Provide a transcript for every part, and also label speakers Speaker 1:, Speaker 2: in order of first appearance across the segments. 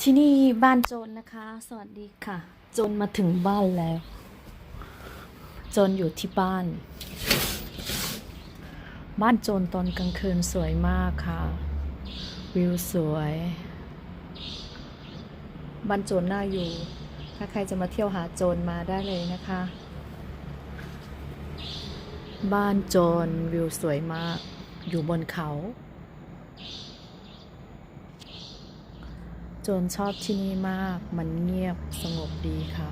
Speaker 1: ที่นี่บ้านโจรนะคะ สวัสดีค่ะ โจรมาถึงบ้านแล้ว โจรอยู่ที่บ้าน บ้านโจรตอนกลางคืนสวยมากค่ะ วิวสวย บ้านโจรน่าอยู่ ถ้าใครจะมาเที่ยวหาโจรมาได้เลยนะคะ บ้านโจรวิวสวยมาก อยู่บนเขา จนชอบที่นี่มาก มันเงียบสงบดีค่ะ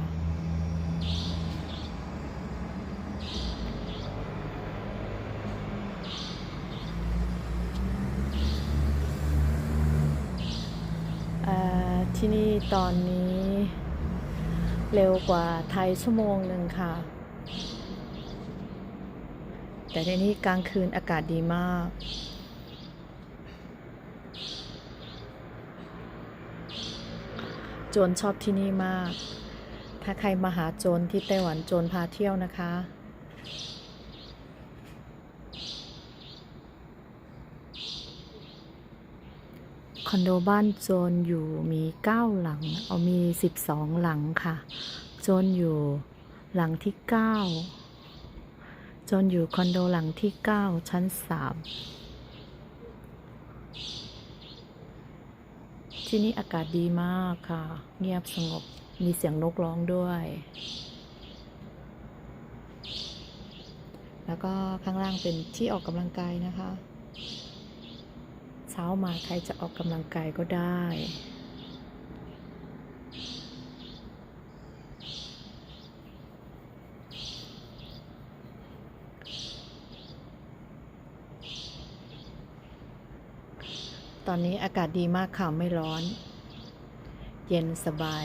Speaker 1: ที่นี่ตอนนี้เร็วกว่าไทยชั่วโมงหนึ่งค่ะ แต่ที่นี่กลางคืนอากาศดีมาก โจนชอบที่นี่มาก ถ้าใครมาหาโจนที่ไต้หวันโจนพาเที่ยวนะคะ คอนโดบ้านโจนอยู่มี 9 หลัง เอามี 12 หลังค่ะ โจนอยู่หลังที่ 9 โจนอยู่คอนโดหลังที่ 9 ชั้น 3 ที่นี่อากาศดีมากค่ะ เงียบสงบ มีเสียงนกร้องด้วย แล้วก็ข้างล่างเป็นที่ออกกำลังกายนะคะ เช้ามาใครจะออกกำลังกายก็ได้ ตอนนี้อากาศดีมากค่ะ ไม่ร้อน เย็นสบาย